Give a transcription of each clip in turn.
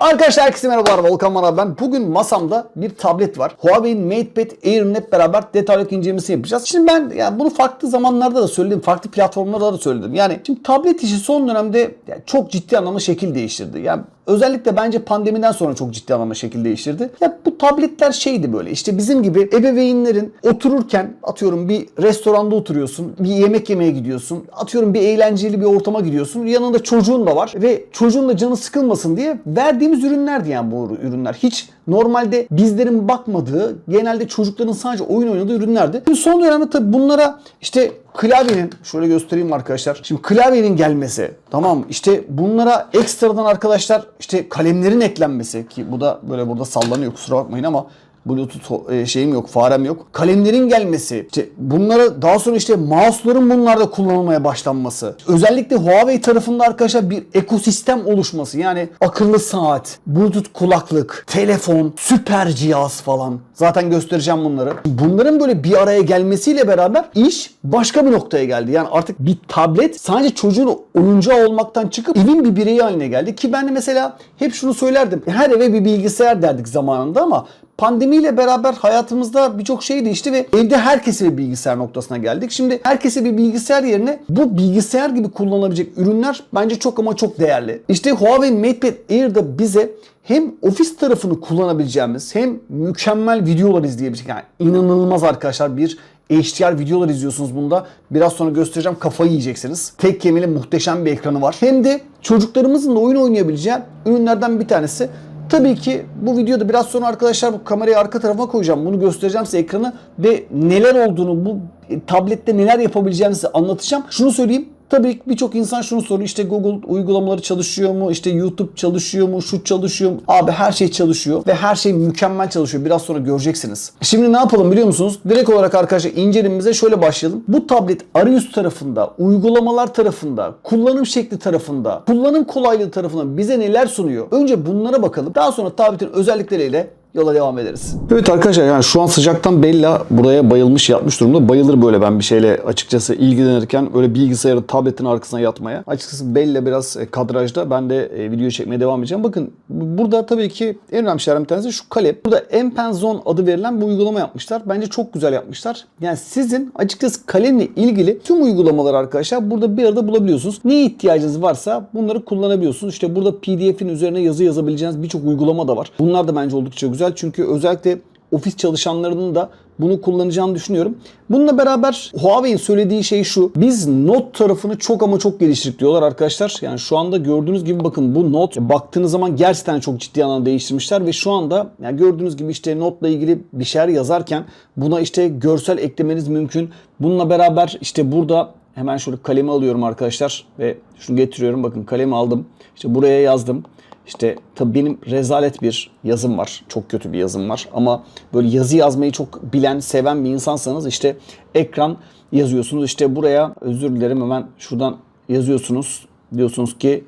Arkadaşlar herkese merhabalar Volkan Mara ben. Bugün masamda bir tablet var. Huawei'in MatePad Air'in hep beraber detaylı incelemesini yapacağız. Şimdi ben yani bunu farklı zamanlarda da söyledim. Farklı platformlarda da söyledim. Yani şimdi tablet işi son dönemde yani çok ciddi anlamda şekil değiştirdi. Yani özellikle bence pandemiden sonra çok ciddi anlamda şekil değiştirdi. Ya bu tabletler şeydi böyle işte bizim gibi ebeveynlerin otururken atıyorum bir restoranda oturuyorsun, bir yemek yemeye gidiyorsun, atıyorum bir eğlenceli bir ortama gidiyorsun. Yanında çocuğun da var ve çocuğun da canı sıkılmasın diye verdiğimiz ürünlerdi yani bu ürünler. Hiç normalde bizlerin bakmadığı, genelde çocukların sadece oyun oynadığı ürünlerdi. Şimdi son dönemde tabii bunlara işte klavyenin şöyle göstereyim arkadaşlar. Şimdi klavyenin gelmesi tamam işte bunlara ekstradan arkadaşlar işte kalemlerin eklenmesi ki bu da böyle burada sallanıyor kusura bakmayın ama Bluetooth e, şeyim yok, farem yok. Kalemlerin gelmesi, işte bunlara daha sonra işte mouse'ların bunlarda kullanılmaya başlanması. Özellikle Huawei tarafında arkadaşlar bir ekosistem oluşması. Yani akıllı saat, Bluetooth kulaklık, telefon, süper cihaz falan. Zaten göstereceğim bunları. Bunların böyle bir araya gelmesiyle beraber iş başka bir noktaya geldi. Yani artık bir tablet sadece çocuğun oyuncağı olmaktan çıkıp evin bir bireyi haline geldi. Ki ben de mesela hep şunu söylerdim. Her eve bir bilgisayar derdik zamanında ama Pandemiyle beraber hayatımızda birçok şey değişti ve evde herkese bir bilgisayar noktasına geldik. Şimdi herkese bir bilgisayar yerine bu bilgisayar gibi kullanabilecek ürünler bence çok ama çok değerli. İşte Huawei MatePad Air da bize hem ofis tarafını kullanabileceğimiz hem mükemmel videolar izleyebilecek. Yani inanılmaz arkadaşlar bir HDR videolar izliyorsunuz bunda. Biraz sonra göstereceğim kafayı yiyeceksiniz. Tek kemeli muhteşem bir ekranı var. Hem de çocuklarımızın da oyun oynayabileceği ürünlerden bir tanesi. Tabii ki bu videoda biraz sonra arkadaşlar bu kamerayı arka tarafa koyacağım. Bunu göstereceğim size ekranı ve neler olduğunu bu tablette neler yapabileceğinizi anlatacağım. Şunu söyleyeyim. Tabii birçok insan şunu soruyor işte Google uygulamaları çalışıyor mu? İşte YouTube çalışıyor mu? Şu çalışıyor mu? Abi her şey çalışıyor ve her şey mükemmel çalışıyor. Biraz sonra göreceksiniz. Şimdi ne yapalım biliyor musunuz? Direkt olarak arkadaşlar incelememize şöyle başlayalım. Bu tablet arayüz tarafında, uygulamalar tarafında, kullanım şekli tarafında, kullanım kolaylığı tarafında bize neler sunuyor? Önce bunlara bakalım. Daha sonra tabletin özellikleriyle yola devam ederiz. Evet arkadaşlar yani şu an sıcaktan Bella buraya bayılmış yatmış durumda. Bayılır böyle ben bir şeyle açıkçası ilgilenirken öyle bilgisayarı tabletin arkasına yatmaya. Açıkçası Bella biraz e, kadrajda. Ben de e, video çekmeye devam edeceğim. Bakın burada tabii ki en önemli şeylerden bir tanesi şu kalem. Burada M Pen Zone adı verilen bu uygulama yapmışlar. Bence çok güzel yapmışlar. Yani sizin açıkçası kalemle ilgili tüm uygulamaları arkadaşlar burada bir arada bulabiliyorsunuz. Neye ihtiyacınız varsa bunları kullanabiliyorsunuz. İşte burada PDF'in üzerine yazı yazabileceğiniz birçok uygulama da var. Bunlar da bence oldukça güzel çünkü özellikle ofis çalışanlarının da bunu kullanacağını düşünüyorum. Bununla beraber Huawei'in söylediği şey şu. Biz not tarafını çok ama çok geliştirdik diyorlar arkadaşlar. Yani şu anda gördüğünüz gibi bakın bu not baktığınız zaman gerçekten çok ciddi anlamda değiştirmişler ve şu anda yani gördüğünüz gibi işte notla ilgili bir şeyler yazarken buna işte görsel eklemeniz mümkün. Bununla beraber işte burada hemen şöyle kalemi alıyorum arkadaşlar ve şunu getiriyorum. Bakın kalemi aldım. İşte buraya yazdım. İşte tabii benim rezalet bir yazım var. Çok kötü bir yazım var. Ama böyle yazı yazmayı çok bilen, seven bir insansanız işte ekran yazıyorsunuz. İşte buraya özür dilerim hemen şuradan yazıyorsunuz. Diyorsunuz ki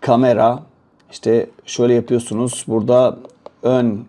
kamera işte şöyle yapıyorsunuz. Burada ön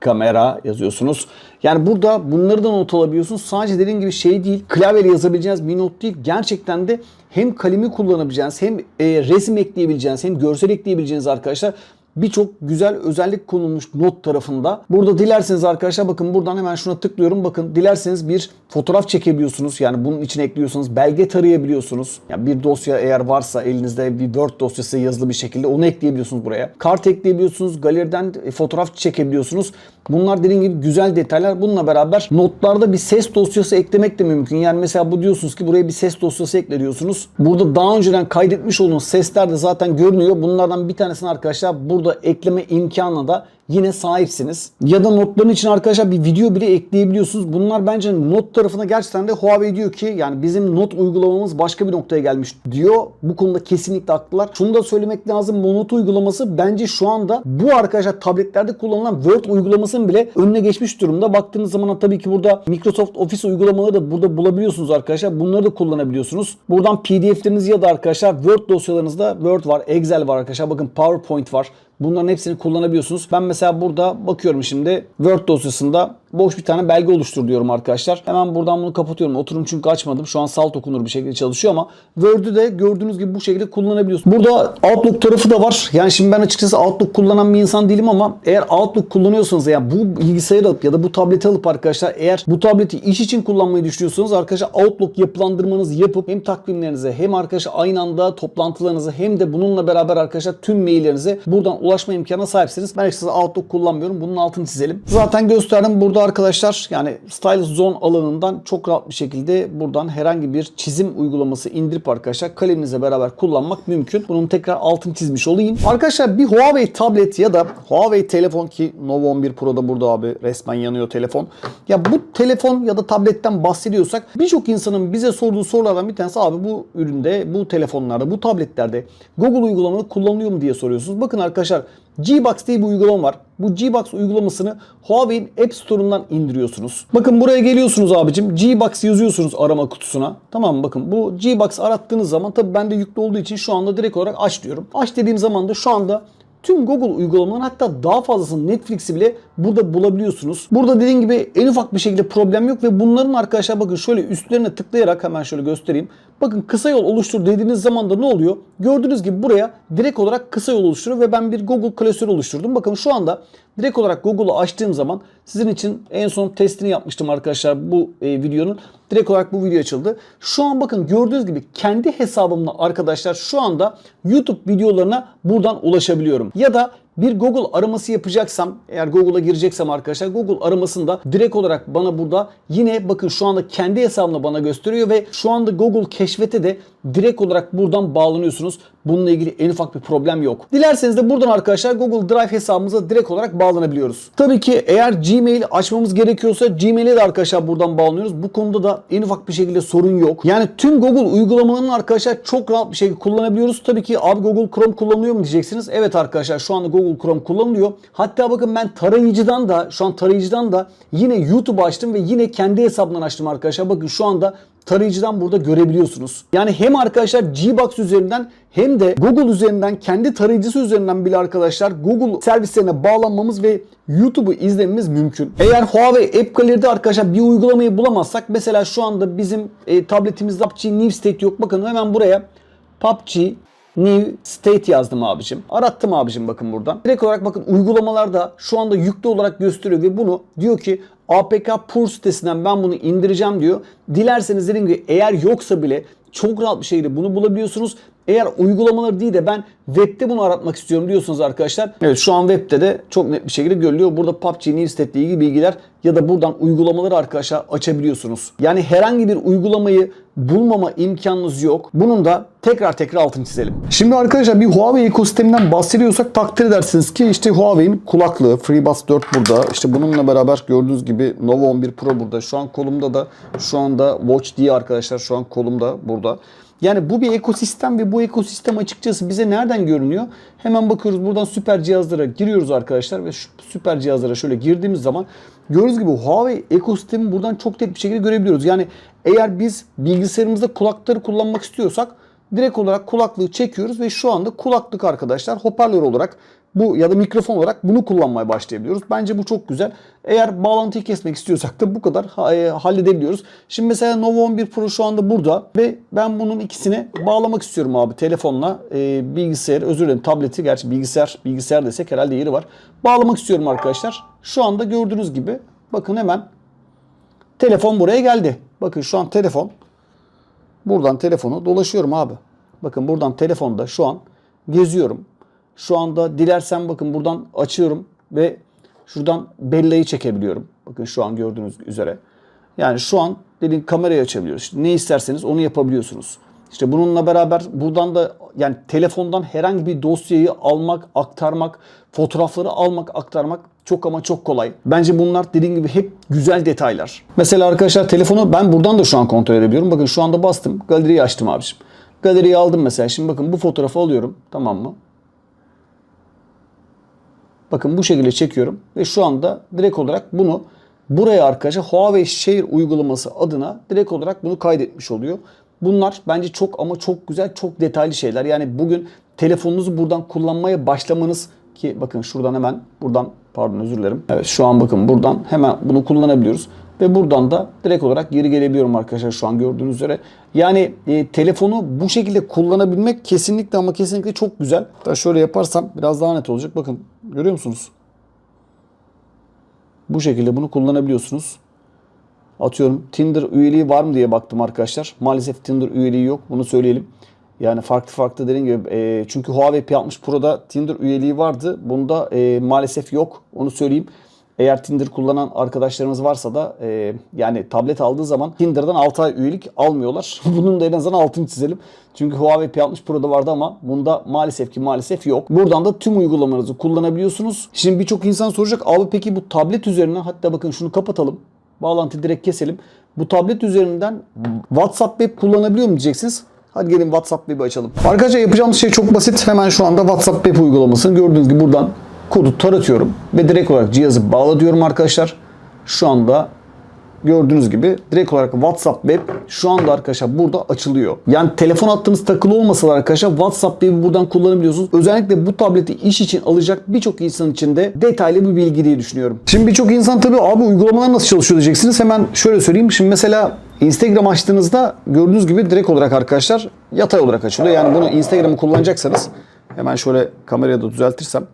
kamera yazıyorsunuz. Yani burada bunları da not alabiliyorsunuz. Sadece dediğim gibi şey değil, klavyeyle yazabileceğiniz bir not değil. Gerçekten de hem kalemi kullanabileceğiniz, hem e, resim ekleyebileceğiniz, hem görsel ekleyebileceğiniz arkadaşlar birçok güzel özellik konulmuş not tarafında. Burada dilerseniz arkadaşlar bakın buradan hemen şuna tıklıyorum. Bakın dilerseniz bir fotoğraf çekebiliyorsunuz. Yani bunun içine ekliyorsanız belge tarayabiliyorsunuz. Yani bir dosya eğer varsa elinizde bir Word dosyası yazılı bir şekilde onu ekleyebiliyorsunuz buraya. Kart ekleyebiliyorsunuz. Galeriden fotoğraf çekebiliyorsunuz. Bunlar dediğim gibi güzel detaylar. Bununla beraber notlarda bir ses dosyası eklemek de mümkün. Yani mesela bu diyorsunuz ki buraya bir ses dosyası ekliyorsunuz. Burada daha önceden kaydetmiş olduğunuz sesler de zaten görünüyor. Bunlardan bir tanesini arkadaşlar burada ekleme imkanına da yine sahipsiniz. Ya da notların için arkadaşlar bir video bile ekleyebiliyorsunuz. Bunlar bence not tarafına gerçekten de Huawei diyor ki yani bizim not uygulamamız başka bir noktaya gelmiş diyor. Bu konuda kesinlikle haklılar. Şunu da söylemek lazım. Bu not uygulaması bence şu anda bu arkadaşlar tabletlerde kullanılan Word uygulamasının bile önüne geçmiş durumda. Baktığınız zaman tabii ki burada Microsoft Office uygulamaları da burada bulabiliyorsunuz arkadaşlar. Bunları da kullanabiliyorsunuz. Buradan PDF'lerinizi ya da arkadaşlar Word dosyalarınızda Word var, Excel var arkadaşlar. Bakın PowerPoint var. Bunların hepsini kullanabiliyorsunuz. Ben mesela burada bakıyorum şimdi Word dosyasında boş bir tane belge oluştur diyorum arkadaşlar. Hemen buradan bunu kapatıyorum. Oturum çünkü açmadım. Şu an salt okunur bir şekilde çalışıyor ama Word'ü de gördüğünüz gibi bu şekilde kullanabiliyorsunuz. Burada Outlook tarafı da var. Yani şimdi ben açıkçası Outlook kullanan bir insan değilim ama eğer Outlook kullanıyorsanız yani bu bilgisayarı alıp ya da bu tableti alıp arkadaşlar eğer bu tableti iş için kullanmayı düşünüyorsanız arkadaşlar Outlook yapılandırmanızı yapıp hem takvimlerinize hem arkadaşlar aynı anda toplantılarınızı hem de bununla beraber arkadaşlar tüm maillerinize buradan ulaşma imkanına sahipsiniz. Ben açıkçası Outlook kullanmıyorum. Bunun altını çizelim. Zaten gösterdim burada arkadaşlar yani Stylus Zone alanından çok rahat bir şekilde buradan herhangi bir çizim uygulaması indirip arkadaşlar kaleminize beraber kullanmak mümkün. Bunun tekrar altını çizmiş olayım. Arkadaşlar bir Huawei tablet ya da Huawei telefon ki Nova 11 Pro'da burada abi resmen yanıyor telefon. Ya bu telefon ya da tabletten bahsediyorsak birçok insanın bize sorduğu sorulardan bir tanesi abi bu üründe, bu telefonlarda, bu tabletlerde Google uygulamaları kullanılıyor mu diye soruyorsunuz. Bakın arkadaşlar Gbox diye bir uygulama var. Bu Gbox uygulamasını Huawei'in App Store'undan indiriyorsunuz. Bakın buraya geliyorsunuz abicim. Gbox yazıyorsunuz arama kutusuna. Tamam? Bakın bu Gbox arattığınız zaman tabii bende yüklü olduğu için şu anda direkt olarak aç diyorum. Aç dediğim zaman da şu anda tüm Google uygulamaların hatta daha fazlasını Netflix'i bile burada bulabiliyorsunuz. Burada dediğim gibi en ufak bir şekilde problem yok ve bunların arkadaşlar bakın şöyle üstlerine tıklayarak hemen şöyle göstereyim. Bakın kısa yol oluştur dediğiniz zaman da ne oluyor? Gördüğünüz gibi buraya direkt olarak kısa yol oluşturuyor ve ben bir Google klasörü oluşturdum. Bakın şu anda direkt olarak Google'u açtığım zaman sizin için en son testini yapmıştım arkadaşlar bu e, videonun. Direkt olarak bu video açıldı. Şu an bakın gördüğünüz gibi kendi hesabımla arkadaşlar şu anda YouTube videolarına buradan ulaşabiliyorum. Ya da bir Google araması yapacaksam, eğer Google'a gireceksem arkadaşlar Google aramasında direkt olarak bana burada yine bakın şu anda kendi hesabımla bana gösteriyor ve şu anda Google keşfete de direkt olarak buradan bağlanıyorsunuz. Bununla ilgili en ufak bir problem yok. Dilerseniz de buradan arkadaşlar Google Drive hesabımıza direkt olarak bağlanabiliyoruz. Tabii ki eğer Gmail açmamız gerekiyorsa Gmail'e de arkadaşlar buradan bağlanıyoruz. Bu konuda da en ufak bir şekilde sorun yok. Yani tüm Google uygulamalarını arkadaşlar çok rahat bir şekilde kullanabiliyoruz. Tabii ki abi Google Chrome kullanılıyor mu diyeceksiniz. Evet arkadaşlar şu anda Google Chrome kullanılıyor. Hatta bakın ben tarayıcıdan da şu an tarayıcıdan da yine YouTube açtım ve yine kendi hesabımdan açtım arkadaşlar. Bakın şu anda tarayıcıdan burada görebiliyorsunuz. Yani hem arkadaşlar Gbox üzerinden hem de Google üzerinden kendi tarayıcısı üzerinden bile arkadaşlar Google servislerine bağlanmamız ve YouTube'u izlememiz mümkün. Eğer Huawei App Gallery'de arkadaşlar bir uygulamayı bulamazsak mesela şu anda bizim e, tabletimizde PUBG New State yok. Bakın hemen buraya PUBG New State yazdım abicim. Arattım abicim bakın buradan. Direkt olarak bakın uygulamalarda şu anda yüklü olarak gösteriyor ve bunu diyor ki APK Pur sitesinden ben bunu indireceğim diyor. Dilerseniz dediğim gibi eğer yoksa bile çok rahat bir şekilde bunu bulabiliyorsunuz. Eğer uygulamaları değil de ben webde bunu aratmak istiyorum diyorsunuz arkadaşlar. Evet şu an webde de çok net bir şekilde görülüyor. Burada PUBG New State ile ilgili bilgiler ya da buradan uygulamaları arkadaşlar açabiliyorsunuz. Yani herhangi bir uygulamayı bulmama imkanınız yok. Bunun da tekrar tekrar altını çizelim. Şimdi arkadaşlar bir Huawei ekosisteminden bahsediyorsak takdir edersiniz ki işte Huawei'in kulaklığı FreeBuds 4 burada. İşte bununla beraber gördüğünüz gibi Nova 11 Pro burada. Şu an kolumda da şu anda Watch D arkadaşlar şu an kolumda burada. Yani bu bir ekosistem ve bu ekosistem açıkçası bize nereden görünüyor? Hemen bakıyoruz buradan süper cihazlara giriyoruz arkadaşlar ve şu süper cihazlara şöyle girdiğimiz zaman gördüğünüz gibi Huawei ekosistemi buradan çok net bir şekilde görebiliyoruz. Yani eğer biz bilgisayarımızda kulakları kullanmak istiyorsak direkt olarak kulaklığı çekiyoruz ve şu anda kulaklık arkadaşlar hoparlör olarak bu ya da mikrofon olarak bunu kullanmaya başlayabiliyoruz. Bence bu çok güzel. Eğer bağlantıyı kesmek istiyorsak da bu kadar e, halledebiliyoruz. Şimdi mesela Nova 11 Pro şu anda burada ve ben bunun ikisini bağlamak istiyorum abi telefonla e, bilgisayar özür dilerim tableti gerçi bilgisayar bilgisayar desek herhalde yeri var. Bağlamak istiyorum arkadaşlar. Şu anda gördüğünüz gibi bakın hemen telefon buraya geldi. Bakın şu an telefon buradan telefonu dolaşıyorum abi. Bakın buradan telefonda şu an geziyorum. Şu anda dilersem bakın buradan açıyorum ve şuradan belleği çekebiliyorum. Bakın şu an gördüğünüz üzere. Yani şu an dediğin kamerayı açabiliyoruz. İşte ne isterseniz onu yapabiliyorsunuz. İşte bununla beraber buradan da yani telefondan herhangi bir dosyayı almak, aktarmak, fotoğrafları almak, aktarmak çok ama çok kolay. Bence bunlar dediğim gibi hep güzel detaylar. Mesela arkadaşlar telefonu ben buradan da şu an kontrol edebiliyorum. Bakın şu anda bastım. Galeriyi açtım abiciğim. Galeriyi aldım mesela. Şimdi bakın bu fotoğrafı alıyorum. Tamam mı? Bakın bu şekilde çekiyorum ve şu anda direkt olarak bunu buraya arkadaşlar Huawei Share uygulaması adına direkt olarak bunu kaydetmiş oluyor. Bunlar bence çok ama çok güzel, çok detaylı şeyler. Yani bugün telefonunuzu buradan kullanmaya başlamanız Ki bakın şuradan hemen buradan pardon özür dilerim. Evet şu an bakın buradan hemen bunu kullanabiliyoruz. Ve buradan da direkt olarak geri gelebiliyorum arkadaşlar şu an gördüğünüz üzere. Yani e, telefonu bu şekilde kullanabilmek kesinlikle ama kesinlikle çok güzel. Hatta şöyle yaparsam biraz daha net olacak. Bakın görüyor musunuz? Bu şekilde bunu kullanabiliyorsunuz. Atıyorum Tinder üyeliği var mı diye baktım arkadaşlar. Maalesef Tinder üyeliği yok. Bunu söyleyelim. Yani farklı farklı dediğim gibi e, çünkü Huawei P60 Pro'da Tinder üyeliği vardı. Bunda e, maalesef yok. Onu söyleyeyim. Eğer Tinder kullanan arkadaşlarımız varsa da e, yani tablet aldığı zaman Tinder'dan 6 ay üyelik almıyorlar. Bunun da en azından altını çizelim. Çünkü Huawei P60 Pro'da vardı ama bunda maalesef ki maalesef yok. Buradan da tüm uygulamalarınızı kullanabiliyorsunuz. Şimdi birçok insan soracak abi peki bu tablet üzerinden hatta bakın şunu kapatalım. Bağlantıyı direkt keselim. Bu tablet üzerinden WhatsApp web kullanabiliyor mu diyeceksiniz. Hadi gelin WhatsApp web'i açalım. Arkadaşlar yapacağımız şey çok basit. Hemen şu anda WhatsApp web uygulamasını gördüğünüz gibi buradan kodu taratıyorum ve direkt olarak cihazı bağla diyorum arkadaşlar. Şu anda gördüğünüz gibi direkt olarak WhatsApp web şu anda arkadaşlar burada açılıyor. Yani telefon hattınız takılı olmasa da arkadaşlar WhatsApp web'i buradan kullanabiliyorsunuz. Özellikle bu tableti iş için alacak birçok insan için de detaylı bir bilgi diye düşünüyorum. Şimdi birçok insan tabii abi uygulamalar nasıl çalışıyor diyeceksiniz. Hemen şöyle söyleyeyim. Şimdi mesela Instagram açtığınızda gördüğünüz gibi direkt olarak arkadaşlar yatay olarak açılıyor. Yani bunu Instagram'ı kullanacaksanız hemen şöyle kamerayı da düzeltirsem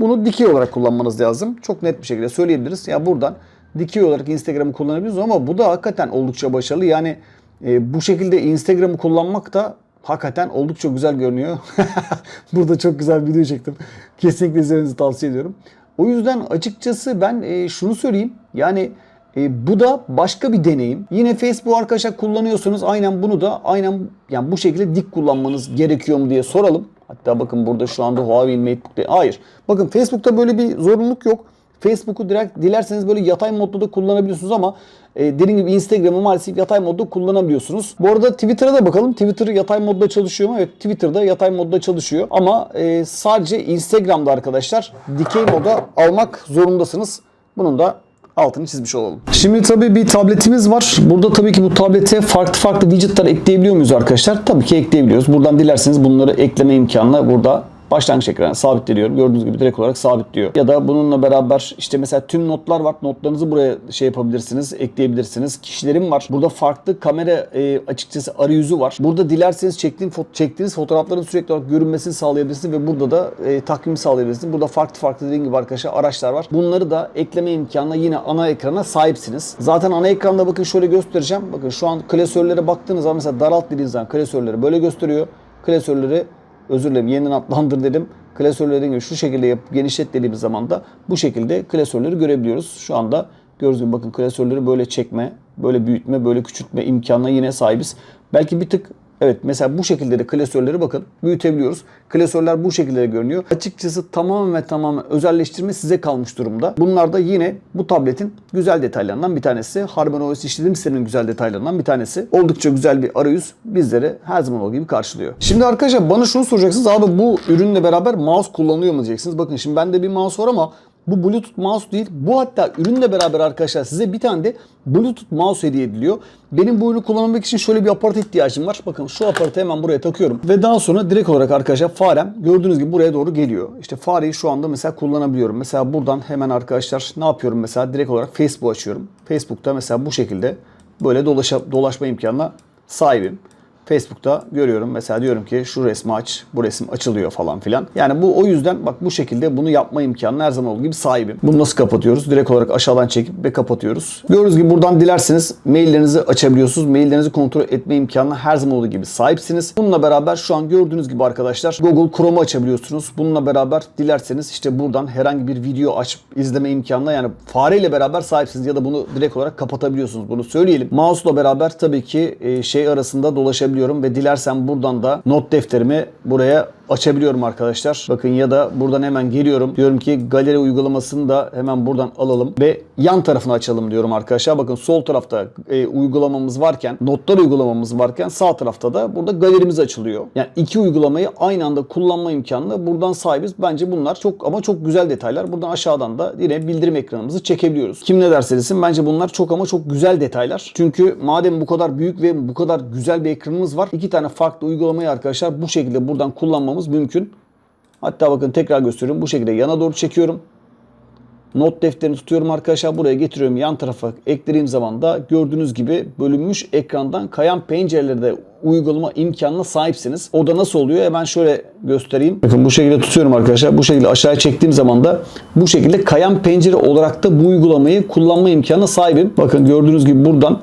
bunu dikey olarak kullanmanız lazım. Çok net bir şekilde söyleyebiliriz. Ya buradan dikey olarak Instagram'ı kullanabiliyoruz ama bu da hakikaten oldukça başarılı. Yani e, bu şekilde Instagram'ı kullanmak da hakikaten oldukça güzel görünüyor. Burada çok güzel bir video çektim. Kesinlikle izlemenizi tavsiye ediyorum. O yüzden açıkçası ben e, şunu söyleyeyim. Yani e, bu da başka bir deneyim. Yine Facebook arkadaşlar kullanıyorsanız aynen bunu da aynen yani bu şekilde dik kullanmanız gerekiyor mu diye soralım. Hatta bakın burada şu anda Huawei MateBook'ta. Hayır. Bakın Facebook'ta böyle bir zorunluluk yok. Facebook'u direkt dilerseniz böyle yatay modda da kullanabiliyorsunuz ama e, dediğim gibi Instagram'ı maalesef yatay modda kullanabiliyorsunuz. Bu arada Twitter'a da bakalım. Twitter yatay modda çalışıyor mu? Evet Twitter'da yatay modda çalışıyor. Ama e, sadece Instagram'da arkadaşlar dikey moda almak zorundasınız. Bunun da altını çizmiş olalım. Şimdi tabii bir tabletimiz var. Burada tabii ki bu tablete farklı farklı widgetler ekleyebiliyor muyuz arkadaşlar? Tabii ki ekleyebiliyoruz. Buradan dilerseniz bunları ekleme imkanına burada başlangıç ekranı sabitliyorum. Gördüğünüz gibi direkt olarak sabitliyor. Ya da bununla beraber işte mesela tüm notlar var. Notlarınızı buraya şey yapabilirsiniz, ekleyebilirsiniz. Kişilerim var. Burada farklı kamera e, açıkçası arayüzü var. Burada dilerseniz çektiğin, fo- çektiğiniz fotoğrafların sürekli olarak görünmesini sağlayabilirsiniz ve burada da e, takvimi sağlayabilirsiniz. Burada farklı farklı dediğim gibi arkadaşlar araçlar var. Bunları da ekleme imkanına yine ana ekrana sahipsiniz. Zaten ana ekranda bakın şöyle göstereceğim. Bakın şu an klasörlere baktığınız zaman mesela daralt dediğiniz zaman klasörleri böyle gösteriyor. Klasörleri özür dilerim yeniden adlandır dedim. Klasörleri şu şekilde yap, genişlet dediğimiz zaman da bu şekilde klasörleri görebiliyoruz. Şu anda gördüğünüz bakın klasörleri böyle çekme, böyle büyütme, böyle küçültme imkanına yine sahibiz. Belki bir tık Evet mesela bu şekilde de klasörleri bakın büyütebiliyoruz. Klasörler bu şekilde de görünüyor. Açıkçası tamamen ve tamamen özelleştirme size kalmış durumda. Bunlar da yine bu tabletin güzel detaylarından bir tanesi. HarmonyOS işletim sisteminin güzel detaylarından bir tanesi. Oldukça güzel bir arayüz bizleri her zaman olduğu gibi karşılıyor. Şimdi arkadaşlar bana şunu soracaksınız. Abi bu ürünle beraber mouse kullanıyor mu diyeceksiniz. Bakın şimdi bende bir mouse var ama bu Bluetooth mouse değil. Bu hatta ürünle beraber arkadaşlar size bir tane de Bluetooth mouse hediye ediliyor. Benim bu ürünü kullanmak için şöyle bir aparata ihtiyacım var. Bakın şu aparatı hemen buraya takıyorum. Ve daha sonra direkt olarak arkadaşlar farem gördüğünüz gibi buraya doğru geliyor. İşte fareyi şu anda mesela kullanabiliyorum. Mesela buradan hemen arkadaşlar ne yapıyorum mesela direkt olarak Facebook açıyorum. Facebook'ta mesela bu şekilde böyle dolaşa, dolaşma imkanına sahibim. Facebook'ta görüyorum. Mesela diyorum ki şu resmi aç, bu resim açılıyor falan filan. Yani bu o yüzden bak bu şekilde bunu yapma imkanına her zaman olduğu gibi sahibim. Bunu nasıl kapatıyoruz? Direkt olarak aşağıdan çekip ve kapatıyoruz. Gördüğünüz gibi buradan dilerseniz maillerinizi açabiliyorsunuz. Maillerinizi kontrol etme imkanına her zaman olduğu gibi sahipsiniz. Bununla beraber şu an gördüğünüz gibi arkadaşlar Google Chrome'u açabiliyorsunuz. Bununla beraber dilerseniz işte buradan herhangi bir video açıp izleme imkanına yani fareyle beraber sahipsiniz ya da bunu direkt olarak kapatabiliyorsunuz. Bunu söyleyelim. Mouse'la beraber tabii ki e, şey arasında dolaşabiliyorum ve dilersem buradan da not defterimi buraya açabiliyorum arkadaşlar. Bakın ya da buradan hemen geliyorum. Diyorum ki galeri uygulamasını da hemen buradan alalım ve yan tarafını açalım diyorum arkadaşlar. Bakın sol tarafta e, uygulamamız varken, notlar uygulamamız varken sağ tarafta da burada galerimiz açılıyor. Yani iki uygulamayı aynı anda kullanma imkanına buradan sahibiz. Bence bunlar çok ama çok güzel detaylar. Buradan aşağıdan da yine bildirim ekranımızı çekebiliyoruz. Kim ne derse desin bence bunlar çok ama çok güzel detaylar. Çünkü madem bu kadar büyük ve bu kadar güzel bir ekranımız var. iki tane farklı uygulamayı arkadaşlar bu şekilde buradan kullanmamız mümkün. Hatta bakın tekrar gösteriyorum. Bu şekilde yana doğru çekiyorum. Not defterini tutuyorum arkadaşlar. Buraya getiriyorum. Yan tarafa eklediğim zaman da gördüğünüz gibi bölünmüş ekrandan kayan pencerelerde uygulama imkanına sahipsiniz. O da nasıl oluyor? Hemen şöyle göstereyim. Bakın bu şekilde tutuyorum arkadaşlar. Bu şekilde aşağıya çektiğim zaman da bu şekilde kayan pencere olarak da bu uygulamayı kullanma imkanına sahibim. Bakın gördüğünüz gibi buradan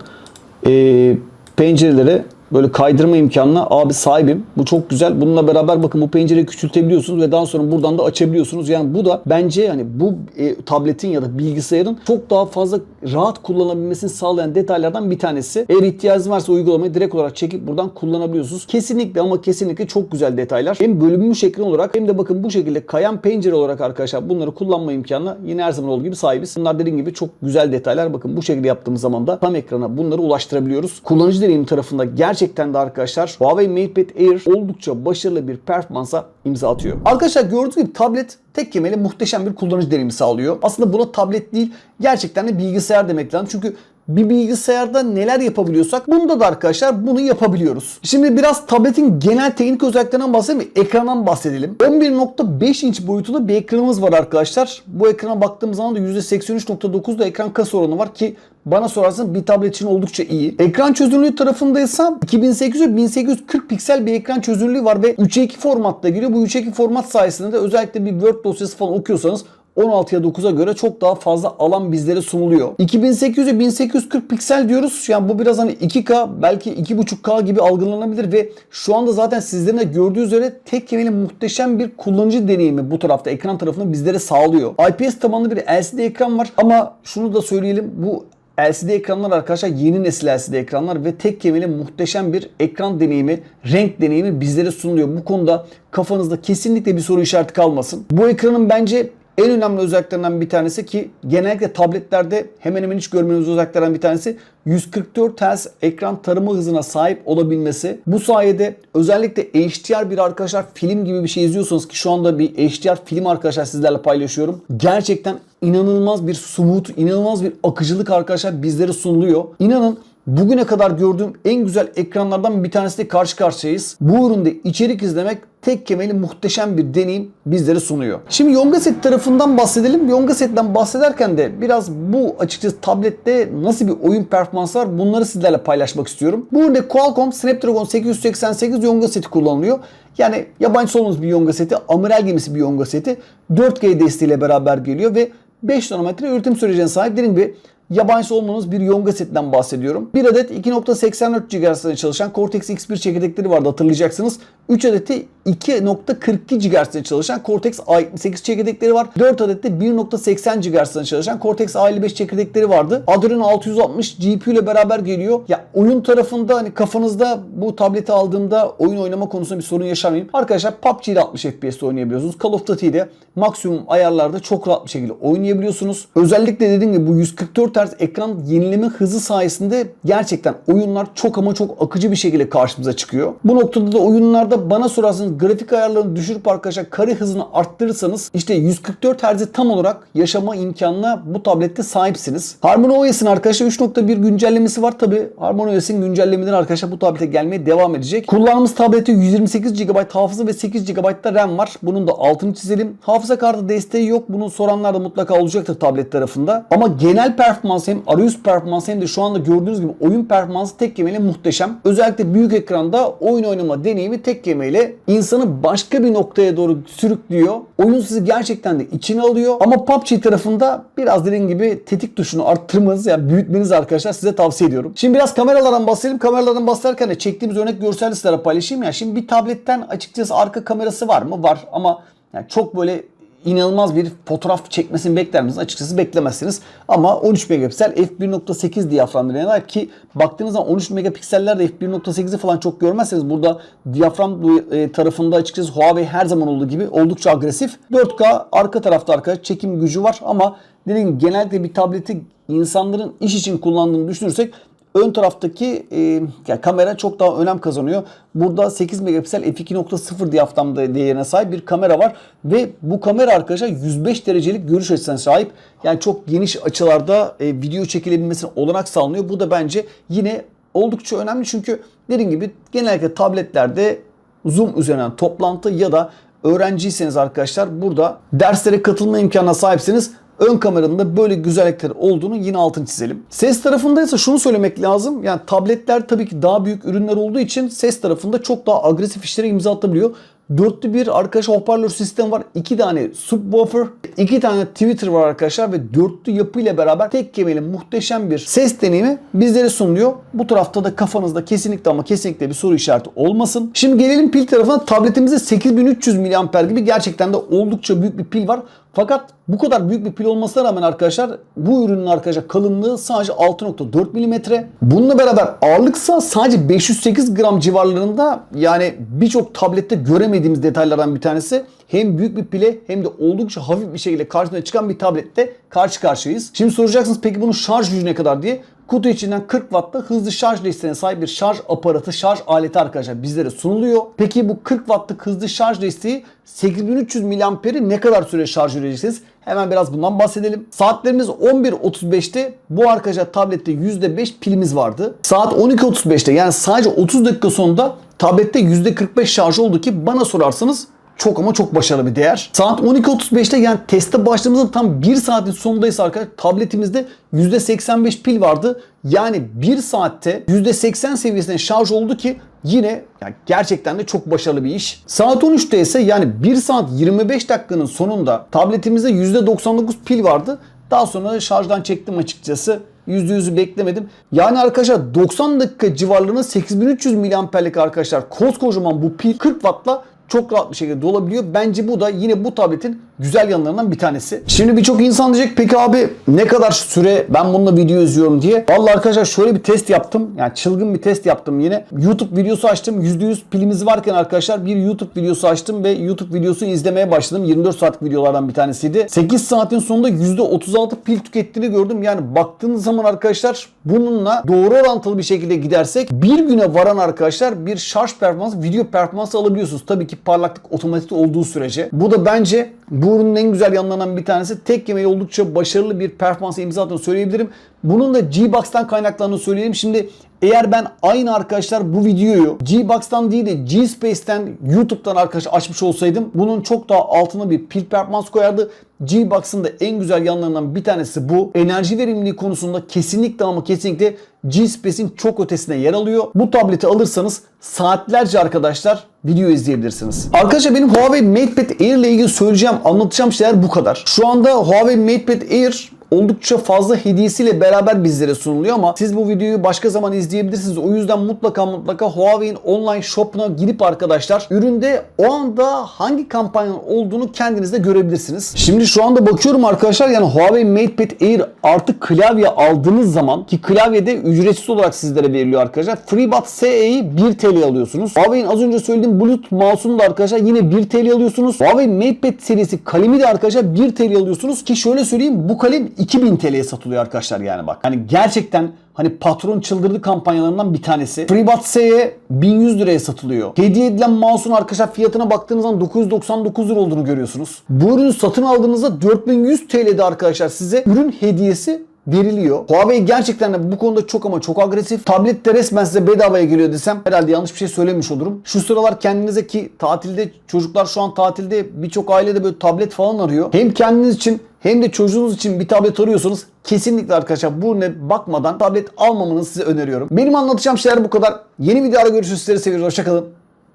eee pencerelere böyle kaydırma imkanına abi sahibim. Bu çok güzel. Bununla beraber bakın bu pencereyi küçültebiliyorsunuz ve daha sonra buradan da açabiliyorsunuz. Yani bu da bence hani bu e, tabletin ya da bilgisayarın çok daha fazla rahat kullanabilmesini sağlayan detaylardan bir tanesi. Eğer ihtiyacınız varsa uygulamayı direkt olarak çekip buradan kullanabiliyorsunuz. Kesinlikle ama kesinlikle çok güzel detaylar. Hem bölünmüş ekran olarak hem de bakın bu şekilde kayan pencere olarak arkadaşlar bunları kullanma imkanına yine her zaman olduğu gibi sahibiz. Bunlar dediğim gibi çok güzel detaylar. Bakın bu şekilde yaptığımız zaman da tam ekrana bunları ulaştırabiliyoruz. Kullanıcı deneyimi tarafında gerçekten de arkadaşlar Huawei MatePad Air oldukça başarılı bir performansa imza atıyor. Arkadaşlar gördüğünüz gibi tablet tek kelimeyle muhteşem bir kullanıcı deneyimi sağlıyor. Aslında buna tablet değil gerçekten de bilgisayar demek lazım. Çünkü bir bilgisayarda neler yapabiliyorsak bunda da arkadaşlar bunu yapabiliyoruz. Şimdi biraz tabletin genel teknik özelliklerinden bahsedelim? Ekrandan bahsedelim. 11.5 inç boyutunda bir ekranımız var arkadaşlar. Bu ekrana baktığımız zaman da %83.9'da ekran kasa oranı var ki bana sorarsanız bir tablet için oldukça iyi. Ekran çözünürlüğü tarafındaysa 2800 ve 1840 piksel bir ekran çözünürlüğü var ve 3'e 2 formatta geliyor. Bu 3'e 2 format sayesinde de özellikle bir Word dosyası falan okuyorsanız 16'ya 9'a göre çok daha fazla alan bizlere sunuluyor. 2800'e 1840 piksel diyoruz. Yani bu biraz hani 2K belki 2.5K gibi algılanabilir ve şu anda zaten sizlerin de gördüğü üzere tek kelimeyle muhteşem bir kullanıcı deneyimi bu tarafta ekran tarafında bizlere sağlıyor. IPS tabanlı bir LCD ekran var ama şunu da söyleyelim bu LCD ekranlar arkadaşlar yeni nesil LCD ekranlar ve tek kelimeyle muhteşem bir ekran deneyimi, renk deneyimi bizlere sunuluyor. Bu konuda kafanızda kesinlikle bir soru işareti kalmasın. Bu ekranın bence en önemli özelliklerinden bir tanesi ki genellikle tabletlerde hemen hemen hiç görmeniz özelliklerden bir tanesi 144 Hz ekran tarama hızına sahip olabilmesi. Bu sayede özellikle HDR bir arkadaşlar film gibi bir şey izliyorsanız ki şu anda bir HDR film arkadaşlar sizlerle paylaşıyorum. Gerçekten inanılmaz bir smooth, inanılmaz bir akıcılık arkadaşlar bizlere sunuluyor. İnanın bugüne kadar gördüğüm en güzel ekranlardan bir tanesiyle karşı karşıyayız. Bu üründe içerik izlemek tek kemeli muhteşem bir deneyim bizlere sunuyor. Şimdi Yonga Set tarafından bahsedelim. Yonga Set'ten bahsederken de biraz bu açıkçası tablette nasıl bir oyun performansı var bunları sizlerle paylaşmak istiyorum. Bu üründe Qualcomm Snapdragon 888 Yonga Seti kullanılıyor. Yani yabancı olmamış bir Yonga Seti, amiral gemisi bir Yonga Seti. 4G desteğiyle beraber geliyor ve 5 nanometre üretim sürecine sahip. Dediğim gibi yabancı olmanız bir Yonga setinden bahsediyorum. Bir adet 2.84 GHz'de çalışan Cortex X1 çekirdekleri vardı hatırlayacaksınız. 3 adeti 2.42 GHz'de çalışan Cortex A78 çekirdekleri var. 4 adet de 1.80 GHz'de çalışan Cortex A55 çekirdekleri vardı. Adreno 660 GPU ile beraber geliyor. Ya oyun tarafında hani kafanızda bu tableti aldığımda oyun oynama konusunda bir sorun yaşamayayım. Arkadaşlar PUBG ile 60 FPS'te oynayabiliyorsunuz. Call of Duty ile maksimum ayarlarda çok rahat bir şekilde oynayabiliyorsunuz. Özellikle dediğim gibi bu 144 Hz ekran yenileme hızı sayesinde gerçekten oyunlar çok ama çok akıcı bir şekilde karşımıza çıkıyor. Bu noktada da oyunlarda bana sorarsanız grafik ayarlarını düşürüp arkadaşlar kare hızını arttırırsanız işte 144 Hz'i tam olarak yaşama imkanına bu tablette sahipsiniz. Harmony OS'in arkadaşlar 3.1 güncellemesi var. Tabi Harmony OS'in güncellemeleri arkadaşlar bu tablete gelmeye devam edecek. Kullandığımız tablette 128 GB hafıza ve 8 GB da RAM var. Bunun da altını çizelim. Hafıza kartı desteği yok. Bunu soranlar da mutlaka olacaktır tablet tarafında. Ama genel performans hem arayüz performansı hem de şu anda gördüğünüz gibi oyun performansı tek kelimeyle muhteşem. Özellikle büyük ekranda oyun oynama deneyimi tek kelimeyle insanı başka bir noktaya doğru sürüklüyor. Oyun sizi gerçekten de içine alıyor. Ama PUBG tarafında biraz dediğim gibi tetik tuşunu arttırmanız yani büyütmeniz arkadaşlar size tavsiye ediyorum. Şimdi biraz kameralardan bahsedelim. Kameralardan bahsederken de çektiğimiz örnek görselleri sizlere paylaşayım. Yani şimdi bir tabletten açıkçası arka kamerası var mı? Var ama yani çok böyle inanılmaz bir fotoğraf çekmesini bekler misiniz? Açıkçası beklemezsiniz. Ama 13 megapiksel f1.8 diyaframlarına var ki baktığınız zaman 13 megapikseller de f1.8'i falan çok görmezseniz burada diyafram e, tarafında açıkçası Huawei her zaman olduğu gibi oldukça agresif. 4K arka tarafta arka çekim gücü var ama dediğim gibi genellikle bir tableti insanların iş için kullandığını düşünürsek ön taraftaki e, yani kamera çok daha önem kazanıyor. Burada 8 megapiksel f2.0 diyafram değerine sahip bir kamera var ve bu kamera arkadaşlar 105 derecelik görüş açısına sahip. Yani çok geniş açılarda e, video çekilebilmesine olanak sağlanıyor. Bu da bence yine oldukça önemli çünkü dediğim gibi genellikle tabletlerde zoom üzerinden toplantı ya da öğrenciyseniz arkadaşlar burada derslere katılma imkanına sahipseniz ön kameranın da böyle güzellikleri olduğunu yine altını çizelim. Ses tarafında ise şunu söylemek lazım. Yani tabletler tabii ki daha büyük ürünler olduğu için ses tarafında çok daha agresif işlere imza atabiliyor. Dörtlü bir arkadaşlar hoparlör sistem var. iki tane subwoofer, iki tane Twitter var arkadaşlar ve dörtlü yapıyla beraber tek kemeli muhteşem bir ses deneyimi bizlere sunuluyor. Bu tarafta da kafanızda kesinlikle ama kesinlikle bir soru işareti olmasın. Şimdi gelelim pil tarafına. Tabletimizde 8300 mAh gibi gerçekten de oldukça büyük bir pil var. Fakat bu kadar büyük bir pil olmasına rağmen arkadaşlar bu ürünün arkadaşlar kalınlığı sadece 6.4 mm. Bununla beraber ağırlıksa sadece 508 gram civarlarında yani birçok tablette göremediğimiz detaylardan bir tanesi. Hem büyük bir pile hem de oldukça hafif bir şekilde karşına çıkan bir tablette karşı karşıyayız. Şimdi soracaksınız peki bunun şarj gücü ne kadar diye. Kutu içinden 40 Watt'ta hızlı şarj desteğine sahip bir şarj aparatı, şarj aleti arkadaşlar bizlere sunuluyor. Peki bu 40 Watt'lık hızlı şarj desteği 8300 mAh'i ne kadar süre şarj edeceksiniz? Hemen biraz bundan bahsedelim. Saatlerimiz 11.35'te bu arkadaşlar tablette %5 pilimiz vardı. Saat 12.35'te yani sadece 30 dakika sonunda tablette %45 şarj oldu ki bana sorarsanız çok ama çok başarılı bir değer. Saat 12.35'te yani teste başladığımızda tam 1 saatin sonundayız arkadaşlar. Tabletimizde %85 pil vardı. Yani 1 saatte %80 seviyesine şarj oldu ki yine yani gerçekten de çok başarılı bir iş. Saat 13'te ise yani 1 saat 25 dakikanın sonunda tabletimizde %99 pil vardı. Daha sonra da şarjdan çektim açıkçası. %100'ü beklemedim. Yani arkadaşlar 90 dakika civarlarında 8300 mAh'lik arkadaşlar koskocaman bu pil 40 Watt'la çok rahat bir şekilde dolabiliyor. Bence bu da yine bu tabletin güzel yanlarından bir tanesi. Şimdi birçok insan diyecek peki abi ne kadar süre ben bununla video izliyorum diye. Vallahi arkadaşlar şöyle bir test yaptım. Yani çılgın bir test yaptım yine. YouTube videosu açtım. %100 pilimiz varken arkadaşlar bir YouTube videosu açtım ve YouTube videosu izlemeye başladım. 24 saatlik videolardan bir tanesiydi. 8 saatin sonunda %36 pil tükettiğini gördüm. Yani baktığınız zaman arkadaşlar bununla doğru orantılı bir şekilde gidersek bir güne varan arkadaşlar bir şarj performansı, video performansı alabiliyorsunuz. Tabii ki parlaklık otomatik olduğu sürece. Bu da bence bu ürünün en güzel yanlarından bir tanesi. Tek yemeği oldukça başarılı bir performansa imza attığını söyleyebilirim. Bunun da G-Box'tan kaynaklandığını söyleyelim. Şimdi eğer ben aynı arkadaşlar bu videoyu G-Box'tan değil de G-Space'ten YouTube'dan arkadaşlar açmış olsaydım bunun çok daha altına bir performans koyardı. G-Box'ın da en güzel yanlarından bir tanesi bu. Enerji verimliliği konusunda kesinlikle ama kesinlikle G-Space'in çok ötesine yer alıyor. Bu tableti alırsanız saatlerce arkadaşlar video izleyebilirsiniz. Arkadaşlar benim Huawei MatePad Air ile ilgili söyleyeceğim, anlatacağım şeyler bu kadar. Şu anda Huawei MatePad Air oldukça fazla hediyesiyle beraber bizlere sunuluyor ama siz bu videoyu başka zaman izleyebilirsiniz. O yüzden mutlaka mutlaka Huawei'in online shop'una girip arkadaşlar üründe o anda hangi kampanyanın olduğunu kendiniz de görebilirsiniz. Şimdi şu anda bakıyorum arkadaşlar yani Huawei MatePad Air artık klavye aldığınız zaman ki klavyede ücretsiz olarak sizlere veriliyor arkadaşlar. FreeBuds SE'yi 1 TL alıyorsunuz. Huawei'in az önce söylediğim Bluetooth mouse'unu da arkadaşlar yine 1 TL alıyorsunuz. Huawei MatePad serisi kalemi de arkadaşlar 1 TL alıyorsunuz ki şöyle söyleyeyim bu kalem 2000 TL'ye satılıyor arkadaşlar yani bak. Hani gerçekten hani patron çıldırdı kampanyalarından bir tanesi. FreeBuds SE 1100 liraya satılıyor. Hediye edilen mouse'un arkadaşlar fiyatına baktığınız zaman 999 lira olduğunu görüyorsunuz. Bu ürünü satın aldığınızda 4100 TL'de arkadaşlar size ürün hediyesi veriliyor. Huawei gerçekten de bu konuda çok ama çok agresif. Tablet de resmen size bedavaya geliyor desem herhalde yanlış bir şey söylemiş olurum. Şu sıralar kendinize ki tatilde çocuklar şu an tatilde birçok ailede böyle tablet falan arıyor. Hem kendiniz için hem de çocuğunuz için bir tablet arıyorsanız kesinlikle arkadaşlar bu ürüne bakmadan tablet almamanızı size öneriyorum. Benim anlatacağım şeyler bu kadar. Yeni videoda görüşürüz. Sizleri seviyoruz. Hoşçakalın.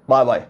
Bay bay.